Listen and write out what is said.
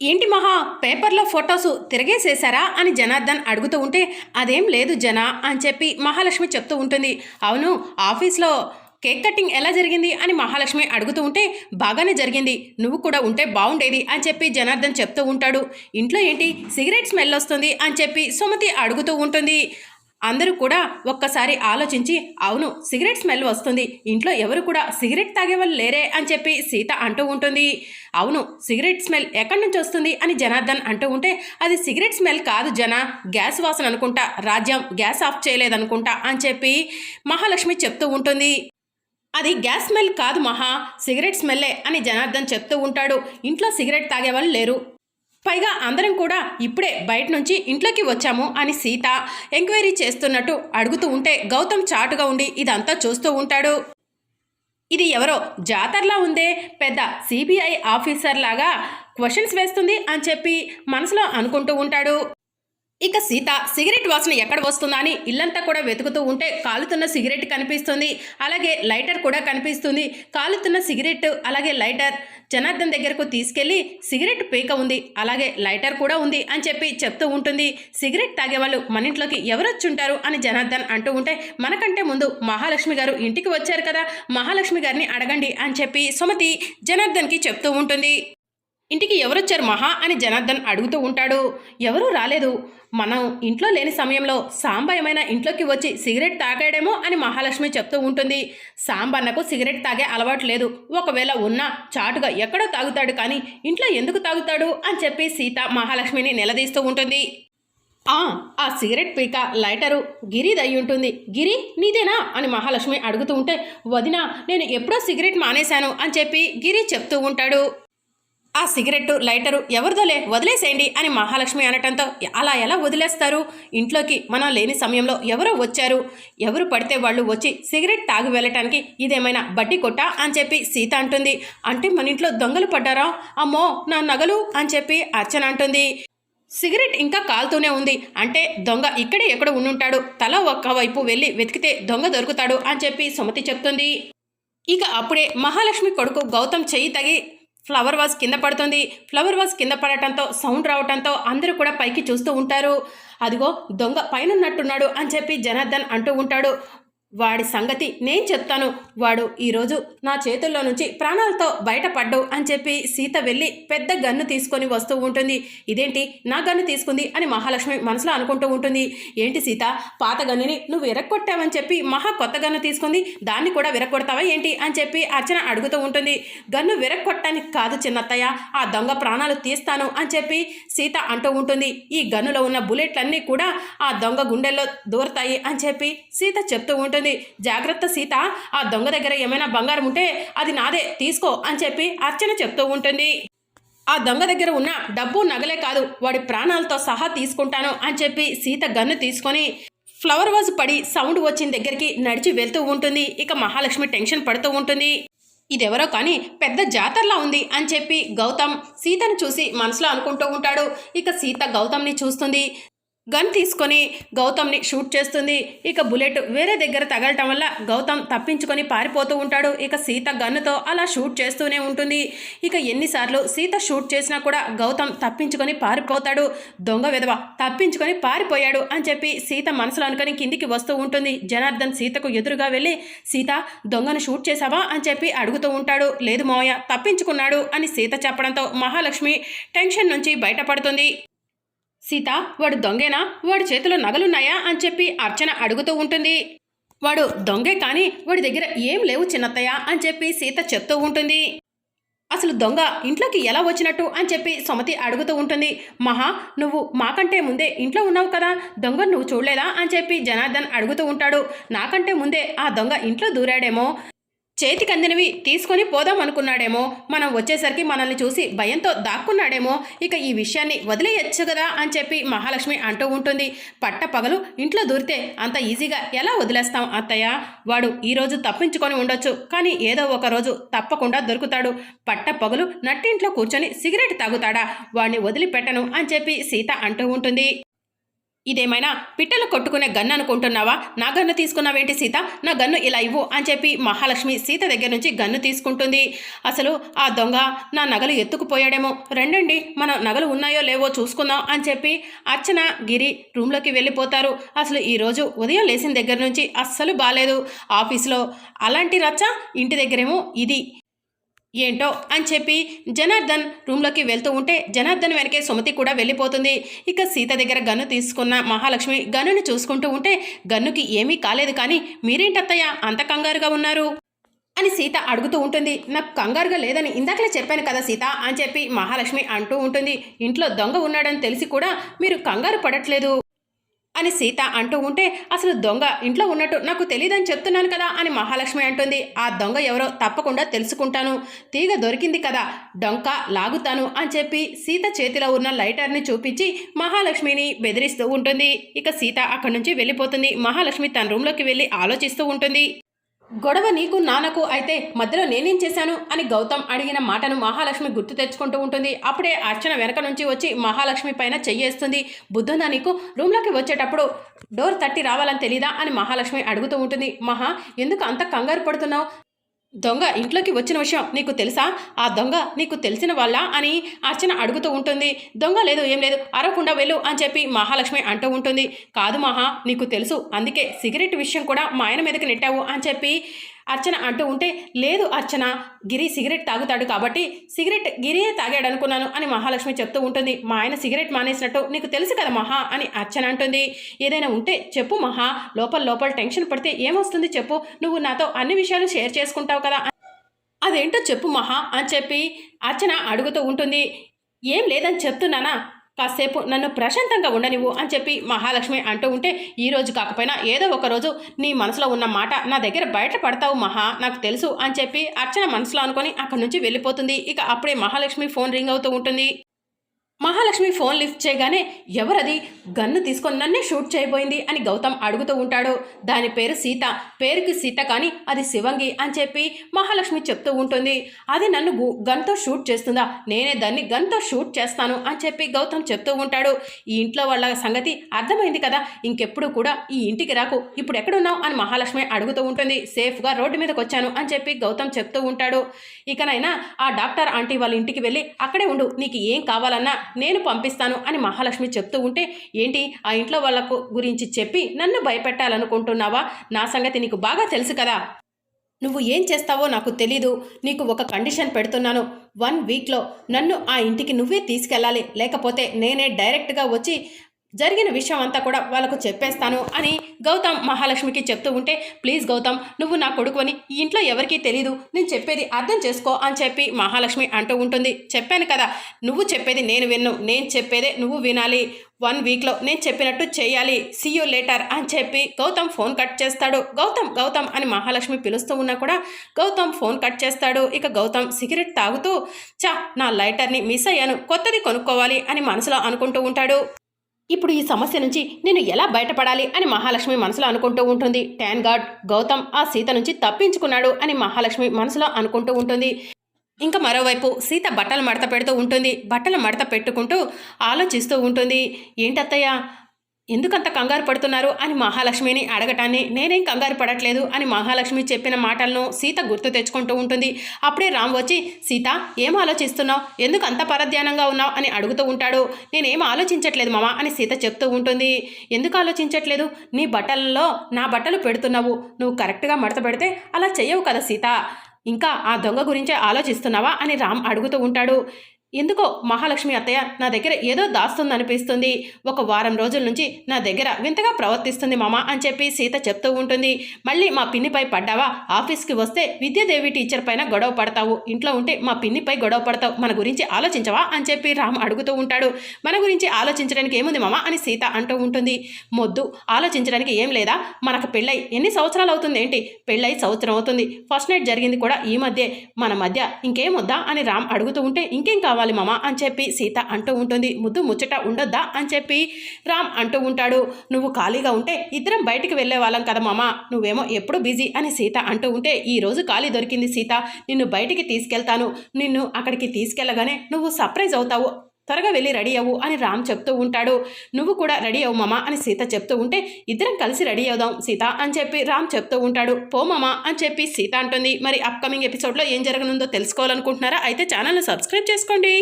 ఏంటి మహా పేపర్లో ఫొటోస్ తిరగేసేశారా అని జనార్దన్ అడుగుతూ ఉంటే అదేం లేదు జన అని చెప్పి మహాలక్ష్మి చెప్తూ ఉంటుంది. అవును ఆఫీస్లో కేక్ కటింగ్ ఎలా జరిగింది? అని మహాలక్ష్మి అడుగుతూ ఉంటే బాగానే జరిగింది నువ్వు కూడా ఉంటే బాగుండేది అని చెప్పి జనార్దన్ చెప్తూ ఉంటాడు. ఇంట్లో ఏంటి? సిగరెట్ స్మెల్ వస్తుంది అని చెప్పి సుమతి అడుగుతూ ఉంటుంది. అందరూ కూడా ఒక్కసారి ఆలోచించి అవును సిగరెట్ స్మెల్ వస్తుంది. ఇంట్లో ఎవరు కూడా సిగరెట్ తాగేవాళ్ళు లేరే అని చెప్పి సీత అంటూ ఉంటుంది. అవును సిగరెట్ స్మెల్ ఎక్కడి నుంచి వస్తుంది అని జనార్దన్ అంటూ ఉంటే అది సిగరెట్ స్మెల్ కాదు జన గ్యాస్ వాసన అనుకుంటా రాజ్యం గ్యాస్ ఆఫ్ చేయలేదనుకుంటా అని చెప్పి మహాలక్ష్మి చెప్తూ ఉంటుంది. అది గ్యాస్ స్మెల్ కాదు మహా సిగరెట్ స్మెల్లే అని జనార్దన్ చెప్తూ ఉంటాడు. ఇంట్లో సిగరెట్ తాగేవాళ్ళు లేరు. పైగా అందరం కూడా ఇప్పుడే బయట నుంచి ఇంట్లోకి వచ్చాము అని సీత ఎంక్వైరీ చేస్తున్నట్టు అడుగుతూ ఉంటే గౌతమ్ చాటుగా ఉండి ఇదంతా చూస్తూ ఉంటాడు. ఇది ఎవరో జాతరలా ఉందే పెద్ద సిబిఐ ఆఫీసర్ లాగా క్వశ్చన్స్ వేస్తుంది అని చెప్పి మనసులో అనుకుంటూ ఉంటాడు. ఇక సీత సిగరెట్ వాసన ఎక్కడ వస్తుందా అని ఇల్లంతా కూడా వెతుకుతూ ఉంటే కాలుతున్న సిగరెట్ కనిపిస్తుంది. అలాగే లైటర్ కూడా కనిపిస్తుంది. కాలుతున్న సిగరెట్ అలాగే లైటర్. జనార్దన్ దగ్గరకు తీసుకెళ్ళి సిగరెట్ పీక ఉంది. అలాగే లైటర్ కూడా ఉంది అని చెప్పి చెప్తూ ఉంటుంది. సిగరెట్ తాగేవాళ్ళు మన ఇంట్లోకి ఎవరు వచ్చుంటారు అని జనార్దన్ అంటూ ఉంటే మనకంటే ముందు మహాలక్ష్మి గారు ఇంటికి వచ్చారు కదా మహాలక్ష్మి గారిని అడగండి అని చెప్పి సుమతి జనార్దన్కి చెప్తూ ఉంటుంది. ఇంటికి ఎవరొచ్చారు మహా అని జనార్దన్ అడుగుతూ ఉంటాడు. ఎవరూ రాలేదు. మనం ఇంట్లో లేని సమయంలో సాంబ ఏమైనా ఇంట్లోకి వచ్చి సిగరెట్ తాగాడేమో అని మహాలక్ష్మి చెప్తూ ఉంటుంది. సాంబన్నకు సిగరెట్ తాగే అలవాటు లేదు. ఒకవేళ ఉన్నా చాటుగా ఎక్కడో తాగుతాడు కానీ ఇంట్లో ఎందుకు తాగుతాడు అని చెప్పి సీత మహాలక్ష్మిని నిలదీస్తూ ఉంటుంది. ఆ ఆ సిగరెట్ పీక లైటరు గిరిది అయి ఉంటుంది గిరి నీదేనా? అని మహాలక్ష్మి అడుగుతూ ఉంటే వదినా నేను ఎప్పుడో సిగరెట్ మానేశాను అని చెప్పి గిరి చెప్తూ ఉంటాడు. ఆ సిగరెట్టు లైటరు ఎవరిదోలే వదిలేసేయండి అని మహాలక్ష్మి అనటంతో అలా ఎలా వదిలేస్తారు? ఇంట్లోకి మనం లేని సమయంలో ఎవరో వచ్చారు? ఎవరు పడితే వాళ్ళు వచ్చి సిగరెట్ తాగి వెళ్ళటానికి ఇదేమైనా బడ్డీ కొట్టా అని చెప్పి సీత అంటుంది. అంటే మన ఇంట్లో దొంగలు పడ్డారా? అమ్మో నా నగలు అని చెప్పి అర్చన అంటుంది. సిగరెట్ ఇంకా కాలుతూనే ఉంది. అంటే దొంగ ఇక్కడే ఎక్కడ ఉండుంటాడు. తల ఒక్క వైపు వెళ్ళి వెతికితే దొంగ దొరుకుతాడు అని చెప్పి సుమతి చెప్తుంది. ఇక అప్పుడే మహాలక్ష్మి కొడుకు గౌతమ్ చెయ్యి తగి ఫ్లవర్ వాజ్ కింద పడుతుంది. ఫ్లవర్ వాజ్ కింద పడటంతో సౌండ్ రావటంతో అందరూ కూడా పైకి చూస్తూ ఉంటారు. అదిగో దొంగ పైనున్నట్టున్నాడు అని చెప్పి జనార్దన్ అంటూ ఉంటాడు. వాడి సంగతి నేను చెప్తాను. వాడు ఈరోజు నా చేతుల్లో నుంచి ప్రాణాలతో బయటపడ్డు అని చెప్పి సీత వెళ్ళి పెద్ద గన్ను తీసుకొని వస్తూ ఉంటుంది. ఇదేంటి? నా గన్ను తీసుకుంది అని మహాలక్ష్మి మనసులో అనుకుంటూ ఉంటుంది. ఏంటి సీత? పాత గన్నుని నువ్వు విరక్కొట్టావని చెప్పి మహా కొత్త గన్ను తీసుకుంది. దాన్ని కూడా విరక్కొడతావా ఏంటి? అని చెప్పి అర్చన అడుగుతూ ఉంటుంది. గన్ను విరక్కొట్టడానికి కాదు చిన్నత్తయ్య ఆ దొంగ ప్రాణాలు తీస్తాను అని చెప్పి సీత అంటూ ఉంటుంది. ఈ గన్నులో ఉన్న బుల్లెట్లన్నీ కూడా ఆ దొంగ గుండెల్లో దూరతాయి అని చెప్పి సీత చెప్తూ ఉంటుంది. జాగ్రత్త సీత ఆ దొంగ దగ్గర ఏమైనా బంగారం ఉంటే అది నాదే తీసుకో అని చెప్పి అర్చన చెప్తూ ఉంటుంది. ఆ దొంగ దగ్గర ఉన్న డబ్బు నగలే కాదు వాడి ప్రాణాలతో సహా తీసుకుంటాను అని చెప్పి సీత గన్ను తీసుకొని ఫ్లవర్ వాజ్ పడి సౌండ్ వచ్చిన దగ్గరికి నడిచి వెళ్తూ ఉంటుంది. ఇక మహాలక్ష్మి టెన్షన్ పడుతూ ఉంటుంది. ఇదెవరో కానీ పెద్ద జాతరలా ఉంది అని చెప్పి గౌతమ్ సీతను చూసి మనసులో అనుకుంటూ ఉంటాడు. ఇక సీత గౌతమ్ని చూస్తుంది. గన్ తీసుకొని గౌతమ్ని షూట్ చేస్తుంది. ఇక బుల్లెట్ వేరే దగ్గర తగలటం వల్ల గౌతమ్ తప్పించుకొని పారిపోతూ ఉంటాడు. ఇక సీత గన్నుతో అలా షూట్ చేస్తూనే ఉంటుంది. ఇక ఎన్నిసార్లు సీత షూట్ చేసినా కూడా గౌతమ్ తప్పించుకొని పారిపోతాడు. దొంగ విధవ తప్పించుకొని పారిపోయాడు అని చెప్పి సీత మనసులో అనుకొని కిందికి వస్తూ ఉంటుంది. జనార్దన్ సీతకు ఎదురుగా వెళ్ళి సీత దొంగను షూట్ చేశావా? అని చెప్పి అడుగుతూ ఉంటాడు. లేదు మోయ తప్పించుకున్నాడు అని సీత చెప్పడంతో మహాలక్ష్మి టెన్షన్ నుంచి బయటపడుతుంది. సీత వాడు దొంగేనా? వాడి చేతిలో నగలున్నాయా? అని చెప్పి అర్చన అడుగుతూ ఉంటుంది. వాడు దొంగే కానీ వాడి దగ్గర ఏం లేవు చిన్నత్తయ్య అని చెప్పి సీత చెప్తూ ఉంటుంది. అసలు దొంగ ఇంట్లోకి ఎలా వచ్చినట్టు అని చెప్పి సుమతి అడుగుతూ ఉంటుంది. మహా నువ్వు మాకంటే ముందే ఇంట్లో ఉన్నావు కదా దొంగ నువ్వు చూడలేదా అని చెప్పి జనార్దన్ అడుగుతూ ఉంటాడు. నాకంటే ముందే ఆ దొంగ ఇంట్లో దూరాడేమో. చేతికి అందినవి తీసుకొని పోదాం అనుకున్నాడేమో. మనం వచ్చేసరికి మనల్ని చూసి భయంతో దాక్కున్నాడేమో. ఇక ఈ విషయాన్ని వదిలేయచ్చు కదా అని చెప్పి మహాలక్ష్మి అంటూ ఉంటుంది. పట్ట పగలు ఇంట్లో దూరితే అంత ఈజీగా ఎలా వదిలేస్తాం అత్తయ్య? వాడు ఈరోజు తప్పించుకొని ఉండొచ్చు కానీ ఏదో ఒక రోజు తప్పకుండా దొరుకుతాడు. పట్ట పగలు నట్టింట్లో కూర్చొని సిగరెట్ తాగుతాడా? వాడిని వదిలిపెట్టను అని చెప్పి సీత అంటూ ఉంటుంది. ఇదేమైనా పిట్టలు కొట్టుకునే గన్ను అనుకుంటున్నావా? నా గన్ను తీసుకున్నావేంటి సీత? నా గన్ను ఇలా ఇవ్వు అని చెప్పి మహాలక్ష్మి సీత దగ్గర నుంచి గన్ను తీసుకుంటుంది. అసలు ఆ దొంగ నా నగలు ఎత్తుకుపోయాడేమో. రెండండి మన నగలు ఉన్నాయో లేవో చూసుకుందాం అని చెప్పి అర్చన గిరి రూమ్లోకి వెళ్ళిపోతారు. అసలు ఈరోజు ఉదయం లేచిన దగ్గర నుంచి అస్సలు బాగాలేదు ఆఫీస్లో అలాంటి రచ్చ ఇంటి దగ్గరేమో ఇది. ఏంటో అని చెప్పి జనార్దన్ రూమ్లోకి వెళ్తూ ఉంటే జనార్దన్ వెనకే సుమతి కూడా వెళ్ళిపోతుంది. ఇక సీత దగ్గర గన్ను తీసుకున్న మహాలక్ష్మి గన్నును చూసుకుంటూ ఉంటే గన్నుకి ఏమీ కాలేదు కానీ మీరేంటత్తయ్య అంత కంగారుగా ఉన్నారు? అని సీత అడుగుతూ ఉంటుంది. నాకు కంగారుగా లేదని ఇందాకలే చెప్పాను కదా సీత అని చెప్పి మహాలక్ష్మి అంటూ ఉంటుంది. ఇంట్లో దొంగ ఉన్నాడని తెలిసి కూడా మీరు కంగారు పడట్లేదు. అని సీత అంటూ ఉంటే అసలు దొంగ ఇంట్లో ఉన్నట్టు నాకు తెలియదని చెప్తున్నాను కదా అని మహాలక్ష్మి అంటుంది. ఆ దొంగ ఎవరో తప్పకుండా తెలుసుకుంటాను. తీగ దొరికింది కదా డొంక లాగుతాను అని చెప్పి సీత చేతిలో ఉన్న లైటర్ని చూపించి మహాలక్ష్మిని బెదిరిస్తూ ఉంటుంది. ఇక సీత అక్కడి నుంచి వెళ్ళిపోతుంది. మహాలక్ష్మి తన రూమ్లోకి వెళ్ళి ఆలోచిస్తూ ఉంటుంది. గొడవ నీకు నాన్నకు అయితే మధ్యలో నేనేం చేశాను అని గౌతమ్ అడిగిన మాటను మహాలక్ష్మి గుర్తు తెచ్చుకుంటూ ఉంటుంది. అప్పుడే అర్చన వెనక నుంచి వచ్చి మహాలక్ష్మి పైన చెయ్యేస్తుంది. బుద్ధుందా నీకు? రూమ్లోకి వచ్చేటప్పుడు డోర్ తట్టి రావాలని తెలీదా అని మహాలక్ష్మి అడుగుతూ ఉంటుంది. మహా ఎందుకు అంత కంగారు పడుతున్నావు? దొంగ ఇంట్లోకి వచ్చిన విషయం నీకు తెలుసా? ఆ దొంగ నీకు తెలిసిన వాళ్ళ అని అర్చన అడుగుతూ ఉంటుంది. దొంగ లేదు ఏం లేదు అరవకుండా వెళ్ళు అని చెప్పి మహాలక్ష్మి అంటూ ఉంటుంది. కాదు మహా నీకు తెలుసు అందుకే సిగరెట్ విషయం కూడా మా ఆయన మీదకి నెట్టావు అని చెప్పి అర్చన అంటూ ఉంటే లేదు అర్చన గిరి సిగరెట్ తాగుతాడు కాబట్టి సిగరెట్ గిరియే తాగాడు అనుకున్నాను అని మహాలక్ష్మి చెప్తూ ఉంటుంది. మా ఆయన సిగరెట్ మానేసినట్టు నీకు తెలుసు కదా మహా అని అర్చన అంటుంది. ఏదైనా ఉంటే చెప్పు మహా లోపల లోపల టెన్షన్ పడితే ఏమొస్తుంది చెప్పు నువ్వు నాతో అన్ని విషయాలు షేర్ చేసుకుంటావు కదా అదేంటో చెప్పు మహా అని చెప్పి అర్చన అడుగుతూ ఉంటుంది. ఏం లేదని చెప్తున్నానా? కాసేపు నన్ను ప్రశాంతంగా ఉండనివ్వు అని చెప్పి మహాలక్ష్మి అంటూ ఉంటే ఈ రోజు కాకపోయినా ఏదో ఒక రోజు నీ మనసులో ఉన్న మాట నా దగ్గర బయట పడతావు మహా నాకు తెలుసు అని చెప్పి అర్చన మనసులో అనుకొని అక్కడి నుంచి వెళ్ళిపోతుంది. ఇక అప్పుడే మహాలక్ష్మి ఫోన్ రింగ్ అవుతూ ఉంటుంది. మహాలక్ష్మి ఫోన్ లిఫ్ట్ చేయగానే ఎవరది? గన్ను తీసుకొని నన్నే షూట్ చేయబోయింది అని గౌతమ్ అడుగుతూ ఉంటాడు. దాని పేరు సీత. పేరుకి సీత కానీ అది శివంగి అని చెప్పి మహాలక్ష్మి చెప్తూ ఉంటుంది. అది నన్ను గన్తో షూట్ చేస్తుందా? నేనే దాన్ని గన్తో షూట్ చేస్తాను అని చెప్పి గౌతమ్ చెప్తూ ఉంటాడు. ఈ ఇంట్లో వాళ్ళ సంగతి అర్థమైంది కదా? ఇంకెప్పుడు కూడా ఈ ఇంటికి రాకు. ఇప్పుడు ఎక్కడున్నావు? అని మహాలక్ష్మి అడుగుతూ ఉంటుంది. సేఫ్గా రోడ్డు మీదకి వచ్చాను అని చెప్పి గౌతమ్ చెప్తూ ఉంటాడు. ఇకనైనా ఆ డాక్టర్ ఆంటీ వాళ్ళ ఇంటికి వెళ్ళి అక్కడే ఉండు. నీకు ఏం కావాలన్నా నేను పంపిస్తాను అని మహాలక్ష్మి చెప్తూ ఉంటే ఏంటి? ఆ ఇంట్లో వాళ్ళకు గురించి చెప్పి నన్ను భయపెట్టాలనుకుంటున్నావా? నా సంగతి నీకు బాగా తెలుసు కదా. నువ్వు ఏం చేస్తావో నాకు తెలీదు. నీకు ఒక కండిషన్ పెడుతున్నాను. వన్ వీక్లో నన్ను ఆ ఇంటికి నువ్వే తీసుకెళ్ళాలి. లేకపోతే నేనే డైరెక్ట్గా వచ్చి జరిగిన విషయం అంతా కూడా వాళ్ళకు చెప్పేస్తాను అని గౌతమ్ మహాలక్ష్మికి చెప్తూ ఉంటే ప్లీజ్ గౌతమ్ నువ్వు నా కొడుకుని ఈ ఇంట్లో ఎవరికీ తెలీదు. నేను చెప్పేది అర్థం చేసుకో అని చెప్పి మహాలక్ష్మి అంటూ ఉంటుంది. చెప్పాను కదా నువ్వు చెప్పేది నేను విన్ను. నేను చెప్పేదే నువ్వు వినాలి. వన్ వీక్లో నేను చెప్పినట్టు చేయాలి. యూ లేటర్ అని చెప్పి గౌతమ్ ఫోన్ కట్ చేస్తాడు. గౌతమ్ గౌతమ్ అని మహాలక్ష్మి పిలుస్తూ ఉన్నా కూడా గౌతమ్ ఫోన్ కట్ చేస్తాడు. ఇక గౌతమ్ సిగరెట్ తాగుతూ చా నా లైటర్ని మిస్ అయ్యాను. కొత్తది కొనుక్కోవాలి అని మనసులో అనుకుంటూ ఉంటాడు. ఇప్పుడు ఈ సమస్య నుంచి నేను ఎలా బయటపడాలి అని మహాలక్ష్మి మనసులో అనుకుంటూ ఉంటుంది. ట్యాన్ గార్డ్ గౌతమ్ ఆ సీత నుంచి తప్పించుకున్నాడు అని మహాలక్ష్మి మనసులో అనుకుంటూ ఉంటుంది. ఇంకా మరోవైపు సీత బట్టలు మడత పెడుతూ ఉంటుంది. బట్టలు మడత పెట్టుకుంటూ ఆలోచిస్తూ ఉంటుంది. ఏంటత్తయ్య ఎందుకంత కంగారు పడుతున్నారు అని మహాలక్ష్మిని అడగటాన్ని నేనేం కంగారు పడట్లేదు అని మహాలక్ష్మి చెప్పిన మాటలను సీత గుర్తు తెచ్చుకుంటూ ఉంటుంది. అప్పుడే రామ్ వచ్చి సీత ఏం ఆలోచిస్తున్నావు? ఎందుకు అంత పరధ్యానంగా ఉన్నావు? అని అడుగుతూ ఉంటాడు. నేనేం ఆలోచించట్లేదు మామ అని సీత చెప్తూ ఉంటుంది. ఎందుకు ఆలోచించట్లేదు? నీ బట్టలలో నా బట్టలు పెడుతున్నావు. నువ్వు కరెక్ట్గా మడత పెడితే అలా చెయ్యవు కదా సీత. ఇంకా ఆ దొంగ గురించే ఆలోచిస్తున్నావా? అని రామ్ అడుగుతూ ఉంటాడు. ఎందుకో మహాలక్ష్మి అత్తయ్య నా దగ్గర ఏదో దాస్తుందనిపిస్తుంది ఒక వారం రోజుల నుంచి నా దగ్గర వింతగా ప్రవర్తిస్తుంది మామ అని చెప్పి సీత చెప్తూ ఉంటుంది. మళ్ళీ మా పిన్నిపై పడ్డావా? ఆఫీస్కి వస్తే విద్యాదేవి టీచర్ పైన గొడవ పడతావు. ఇంట్లో ఉంటే మా పిన్నిపై గొడవ పడతావు. మన గురించి ఆలోచించవా? అని చెప్పి రామ్ అడుగుతూ ఉంటాడు. మన గురించి ఆలోచించడానికి ఏముంది మామ? అని సీత అంటూ ఉంటుంది. మొద్దు ఆలోచించడానికి ఏం లేదా? మనకు పెళ్ళై ఎన్ని సంవత్సరాలు అవుతుంది ఏంటి? పెళ్ళై సంవత్సరం అవుతుంది. ఫస్ట్ నైట్ జరిగింది కూడా ఈ మధ్య. మన మధ్య ఇంకేం వద్దా? అని రామ్ అడుగుతూ ఉంటే ఇంకేం కావాలి? మామ అని చెప్పి సీత అంటూ ఉంటుంది. ముద్దు ముచ్చట ఉండొద్దా అని చెప్పి రామ్ అంటూ ఉంటాడు. నువ్వు ఖాళీగా ఉంటే ఇద్దరం బయటికి వెళ్ళే వాళ్ళం కదా మామ. నువ్వేమో ఎప్పుడు బిజీ అని సీత అంటూ ఉంటే ఈరోజు ఖాళీ దొరికింది సీత. నిన్ను బయటికి తీసుకెళ్తాను. నిన్ను అక్కడికి తీసుకెళ్ళగానే నువ్వు సర్ప్రైజ్ అవుతావు త్వరగా వెళ్ళి రెడీ అవ్వు అని రామ్ చెప్తూ ఉంటాడు. నువ్వు కూడా రెడీ అవ్వు మామ అని సీత చెప్తూ ఉంటే ఇద్దరం కలిసి రెడీ అవుదాం సీత అని చెప్పి రామ్ చెప్తూ ఉంటాడు. పో మామ అని చెప్పి సీత అంటుంది. మరి అప్కమింగ్ ఎపిసోడ్లో ఏం జరగనుందో తెలుసుకోవాలనుకుంటున్నారా? అయితే ఛానల్ని సబ్స్క్రైబ్ చేసుకోండి.